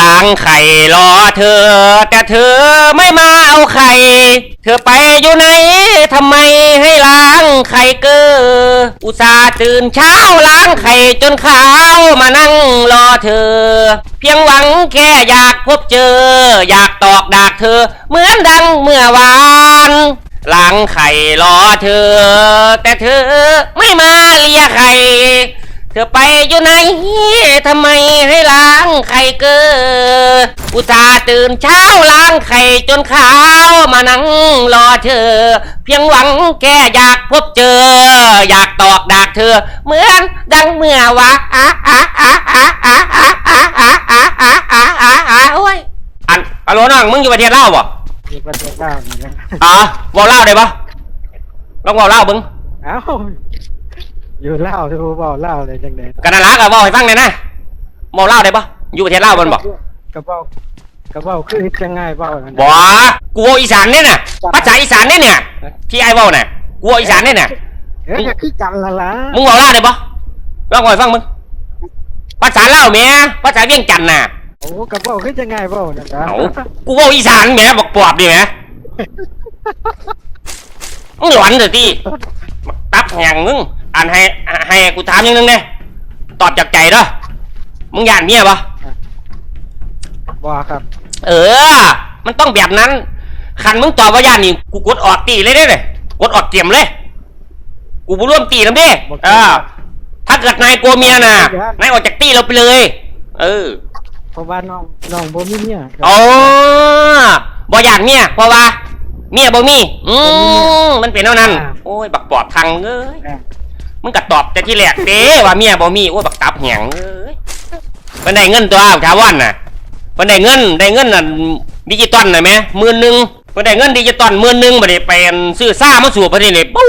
ล้างไข่รอเธอ แต่เธอไม่มาเอาไข่ เธอไปอยู่ไหนทำไมให้ล้างไข่เกออุตส่าห์ตื่นเช้าล้างไข่จนขาวมานั่งรอเธอ เพียงหวังแค่อยากพบเจอ อยากตอกดากเธอ เหมือนดังเมื่อวานล้างไข่รอเธอ แต่เธอไม่มาเลียไข่ เธอไปอยู่ไหนทำไมให้ล้างไข่เกออุตส่าห์ตื่นเช้าล้างไข่จนขาวมานั่งรอเธอ เพียงหวังแค่อยากพบเจอ อยากตอกดากเธอ เหมือนดังเมื่อวานอะอะอะอะอะอะอะอะอะอะอะอะอะโอ้ยอันฮัลโลน้องมึงอยู่ประเทศลาวบ่อยู่ประเทศลาวนี่นะอ๋อเว่าลาวได้ปะลองว่าลาวบึงเอ้า อยู่ลาวดูเว้าลาวเลยจังได๋กันนั่นละก็เว่าให้ฟังเลยนะเว่าเล่าวได้ปะอยู่ประเทศลาวบนบอกกระเป๋ากระเป๋าคือเฮ็ดจังไงเว้านั่นบอกูเว่าอีสานเนี่ยน่ะภาษาอีสานเนี่ยเนี่ยที่ไอ้เว่าน่ะกูเว่าอีสานเนี่ยน่ะเอ้ยก็คือกันละล่ะมึงเว่าเล่าวได้ปะลองเว่าให้ฟังมึงภาษาเล่าวแหม่ภาษาเวียงจันทน์น่ะโอ้กระเป๋าคือจังไงเว้านั่นนะเอากูเว่าอีสานแหม่บอกปอบดิแหม่มึงหลอนเถอะที่ตับแหงมึงอ่านให้ให้กูถามอย่างหนึงเลยตอบจากใจเด้อมึงย่านเมียปะบ่ครับ เออ มันต้องแบบนั้นคันมึงตอบว่าย่านนี่กูกดออกตีเลยได้เลยกดออกเตรียมเลย กูบ่ร่วมตีน้ำเด้เออถ้าเกิดนายกลัวเมียน่ะนายออกจากตีเราไปเลย เออเพราะว่าน้องน้องบ่มีเมียครับอ๋อบ่ย่านเมียเพราะว่าเมียบ่มี อืมมันเป็นเท่านั้น โอ้ย บักปอบทางเอ้ยแมึงก็ตอบแต่ที่แรกเด้ว่าเมียบ่มีโอ้ยบักตับแหงเอ้ยมันได้เงินตัวถาวรน่ะเพิ่นได้เงินได้เงินน่ะดิจิตอลน่ะแหม่หมื่นหนึงเพิ่นได้เงินดิจิตอลหมื่นหนึงบ่ได้ไปอันซื้อซ่ามาสู่ประเทศนี่ปุ้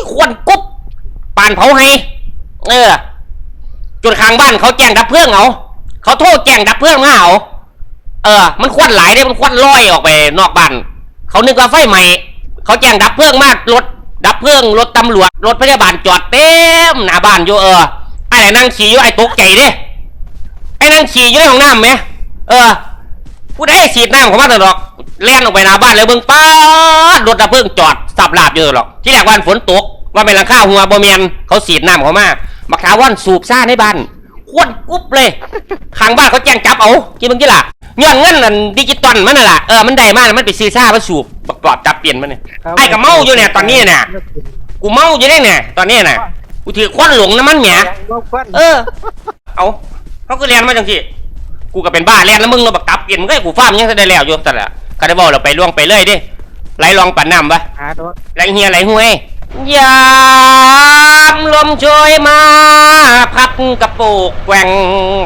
ยควันกุ๊บปานเผาให้เออจนข้างบ้านเขาแจ้งดับเพลิงเอาเขาโทรแจ้งดับเพลิงมาเอาเออ มันควันหลายเด้มันควันลอยออกไปนอกบ้าน เขานึกว่าไฟใหม่ เขาแจ้งดับเพลิงมากรถ ดับเพลิงรถตำรวจรถพยาบาลจอดเต็มหน้าบ้านอยู่เออไอ้ไหนนั่งขี่อยู่ไอ้ตกใจเด้ไอ้นั่งขี่อยู่ในห้องน้ำไหมเออผู้ใดฉีดน้ำของมันน่ะหรอกแล่นออกไปหน้าบ้านเลยเบิ่งป้ารถดับเพลิงจอดสับลาบเยอะหรอกที่แรกวันฝนตกว่าเป็นหลังคาหัวบ่เมียนเขาฉีดน้ำเขามาบักถาวันสูบซ่าในบ้าน ควนกุ๊บเลยข้างบ้านเขาแจ้งจับเอากี่มึงกี่ล่ะย้อนเงินนั่นดิจิตอลมันน่ะล่ะเออมันได้มาแล้วมันไปซื้อซ่ามาสูบบักปลอดจับเปลี่ยนมันเนี่ยไอ้กับเมาอยู่เนี่ยตอนนี้เนี่ยกูเมาอยู่ได้เนี่ยตอนนี้เนี่ยกูถือควันหลงน้ำมันแหมบ่ควันเออ เอาเขาก็เรียนมาจังที่กูก็เป็นบ้าเรียนแล้วมึงเราบักตับเปลี่ยนมึงก็ให้กูฟ้าร์มยังจะได้แล้วอยู่แต่ละก็ได้บอกเราไปล่วงไปเลยดิไหลลองปั่นน้ำปะหาตัวไหลเฮียไหลห้วย ยามลมโชยมา พัดกระโปกแกว่ง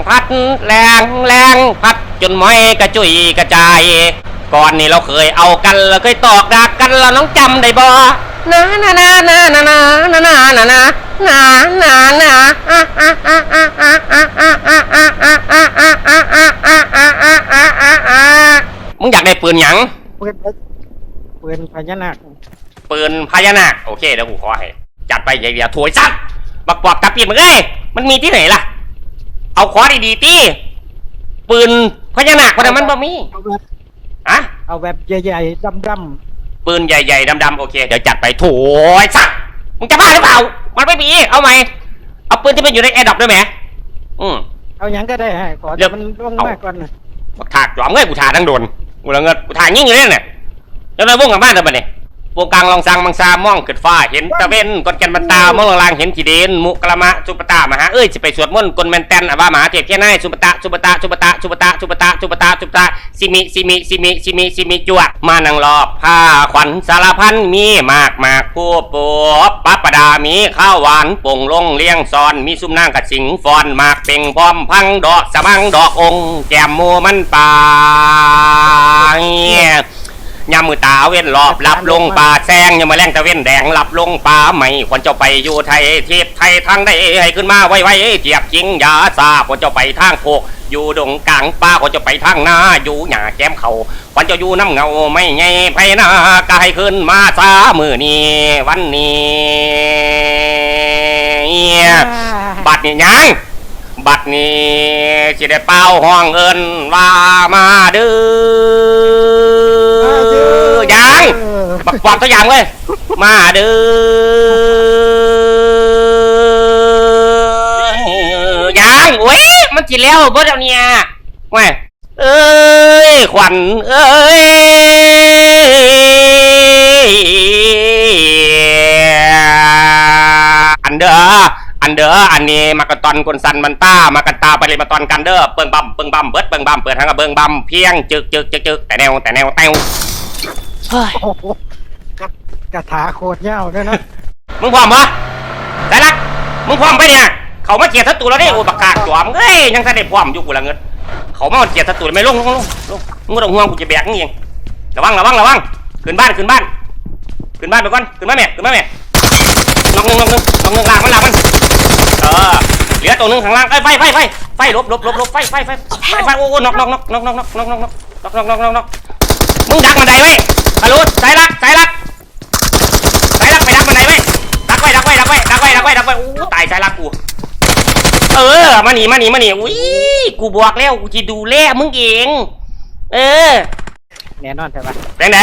พัดแรงแรงพัดจนไม้กระจุยกระจาย ก่อนนี่เราเคยเอากันเราเคยตอกดักกันเราน้องจำได้บ่นะนะนะนะนะนะนะนะนะนะนะนะนะนะมึงอยากได้ปืนหยังปืนปืนพญานาค ปืนพญานาคโอเคเดี๋ยวกูขอให้จัดไปใหญ่เดียวถวยซัดบักปอบตะเปียนมึงเอ้ยมันมีที่ไหนล่ะ เอาขอดีๆตีปืนพญานาคคนนั้นมันบ่มีเอาแบบอะเอาแบบใหญ่ๆดำปืนใหญ่ๆดำๆโอเคเดี๋ยวจัดไปโถยสัตว์มึงจะบ้าหรือเปล่า มันไม่มีเอาไหมเอาปืนที่มันอยู่ในแอร์ดับด้วยไหมอืม ๆเอาหยังก็ได้ให้ขอเดี๋ยว มันลงมาก่อนนะบักถากจอมเงยกูถาดังโดนกูละเงินกูถายิ่งอยู่เนี่ยเนี่ยแล้วเราวงกับบ้านทำไมเนี่ย วงกลางลองสังมังซามองขึ้นฟ้าเห็นตะเวนกดแกันบันตามองลางๆเห็นขีเดนมุกละมะสุปตามหาเอ้ยสิไปสวดมนต์กลแมนแตนอะว่ามหาเทพเจ้านายสุปตะสุปตะสุปตะสุปตะสุปตะสุปตะสุปตะสิมิสิมิสิมิสิมิสิมิจั่วมานั่งรอบผ้าขวัญสารพันมีมากมากผู้ปบปัปปดามีข้าวหวานป่งลงเลี้ยงซอนมีซุ้มนางกับสิงฟอนมากเป่งพร้อมพังดอกสะมังดอกองค์แก้มโมมันปา ยามมือตาเว้นรอบหลับลงป่าแซงยามมาแรงตะเว้นแดงหลับลงป่าไม่ควรเจ้าไปอยู่ไทยทิศไทยทางใดให้ขึ้นมาไวๆเจียบจริงยาซาควรเจ้าไปทางโคกอยู่ดงกลางป่าควรเจ้าไปทางนาอยู่หญ้าแก้มเขาควรเจ้าอยู่น้ำเงาไม่ไงไพนากายขึ้นมาซามือนี้วันนี้บัดนี่ยังบัดนี้สิได้เป้าห้องเอินว่ามาเด้อยัง บักปอบตัวอย่างเลยมาเด้อยังโอ้ย มันสิแล้วเบิดแล้วเนี่ยแม่เอ้ย ขวัญ เอ้ย อันเด้อ อันเด้อ อันนี้มากระตอนกวนสันมันต้ามากระตาไปเลยมาตอนกันเด้อ เปิงบัมเปิงบัมเบิดเปิงบัมเปิดทางกับเบิงบัมเพียงจึกจึกจึกจึกแต่แนวแต่แนวแตวเฮ้ย กระถาโคตรเง่าด้วยนะมึงพร้อมปะได้ละมึงพร้อมไปเนี่ย เขามาเกลียดศัตรูแล้วนี่โอ้บักกากจวมเอ้ยยังทันได้พร้อมอยู่กูละเงินเขามาเกลียดศัตรูไม่ลงลงลงลงมึงต้องห่วงกูจะแบกมึงเองระวังระวังระวังขึ้นบ้านขึ้นบ้านขึ้นบ้านไปก่อนขึ้นบ้านแม่ขึ้นบ้านแม่นอกนึงนอกนึงนอกนึงลากมันลากมันเออเหลือตัวนึงข้างล่างไอ้ยไฟไฟไฟไฟลบลบลบลบไฟไฟไฟไฟโอ้โหนกนกนกนกนกนกนกนกนกนกนกนกนกนอกมึงดักมันไดไว้ฮัลโหลสายรักสายรัก สายรักไปรักมันไหนเว้ยรั กไว้รักไว้รักไว้รักไว้รักไว้รักไว้อู้ตายสายรักกู เออ มาหนีมาหนีมาหนีอุ้ยกูบอกแล้วกูจะดูแลมึงเอง เออแน่นอนใช่ปะเป็นไง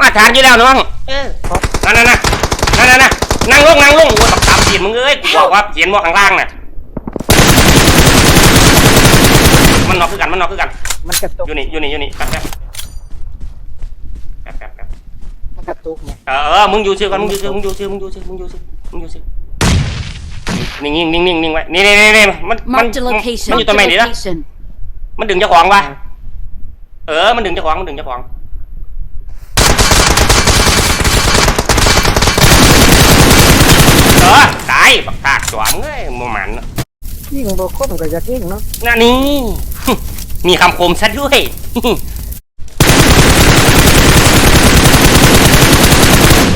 มาทานอยู่แล้วน้อง เออนั่นนั่นนั่นนั่นนั่นนั่นนั่งลงนั่งลงโอ้ยบักตามเสียนมึงเอ้ยกูบอกว่าเสียนบอกข้างล่างน่ะมันนอกคือกันมันนอกคือกัน มันกระตุกอยู่นี่อยู่นี่อยู่นี่แป๊บแป๊บแป๊บแป๊บแป๊บ มัน กระตุกไงเออมึงอยู่ชื่อกันมึงอยู่ชื่อมึงอยู่ชื่อมึงอยู่ชื่อมึงอยู่ชื่อมึงอยู่ชื่อนิ่งนิ่งนิ่งนิ่งนิ่งไว้นี่นี่นี่นี่มันมัน Marked a มัน location. มันอยู่ตรงไหนนี่ละ location. มันดึงเจ้าของวะเออ มันดึงเจ้าของมันดึงเจ้าของเออตายบักตากจวงเอ้ยมันมันยิ่งโบคมก็จะยิ่งเนาะนั่นนี่มีคำคมซะด้วย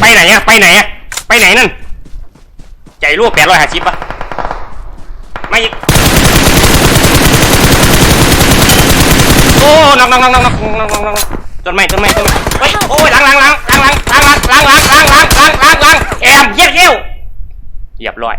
ไปไหนอะไปไหนอะไปไหนนั่นใหญ่รั่วแปดร้อยห้าสิบปะไม่โอ้นองนองนองนองนองนองนอกนองจนไม่จนไม่จนไม่เฮ้ยโอ้ยล้างล้างล้างล้างล้างล้างล้างล้างล้างล้างล้างล้างล้งแอมเย็ดเอวเรียบร้อย